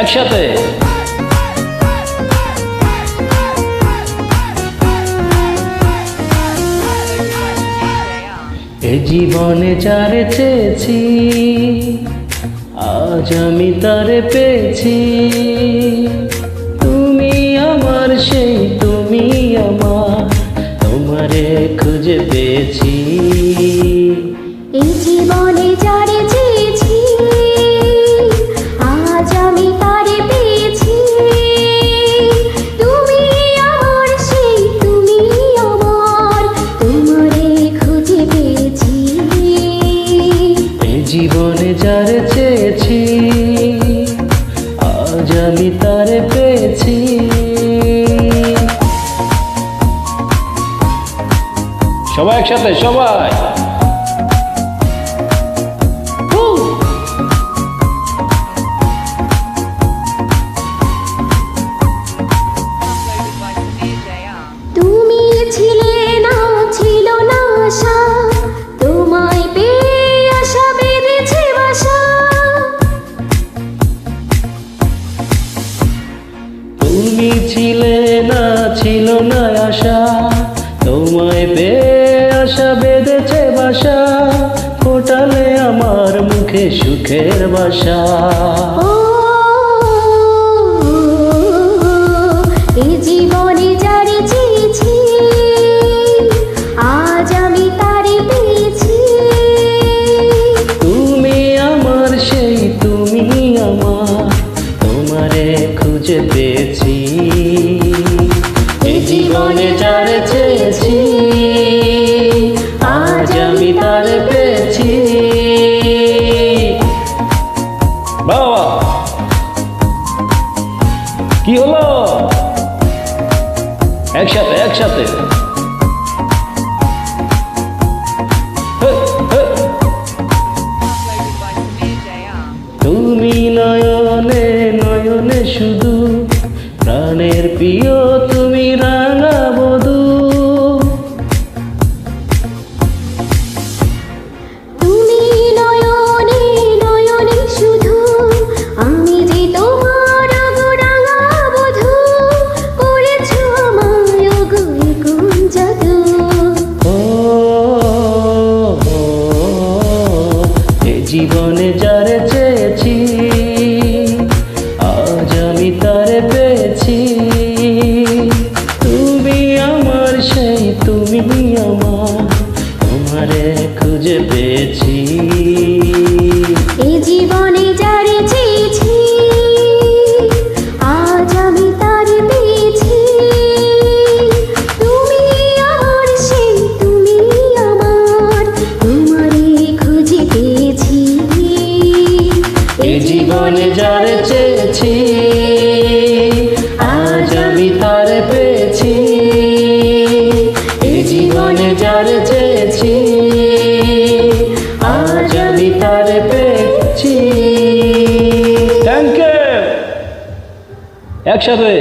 একসাথে। এ জীবনে চারে চেয়েছি আজ আমি তারে পেয়েছি। যারে চেয়েছি আজ আমি তারে পেয়েছি। সবাই একসাথে সবাই। ছিলে না ছিল না আশা। তোমায় পেয়ে আশা বেঁধেছে বাসা। ফোটালে আমার মুখে সুখের বাসা। কি হলো? একসাথে একসাথে। তুমি আমার তোমারে খুঁজে পেয়েছি। এই জীবনে যারে আজ আমি তারে পেয়েছি। তুমি তুমি আমার পেয়েছি। এ জীবনে চেয়েছি, আজ আমি তারে পেয়েছি। পেয়েছি থ্যাংক ইউ একসাথে।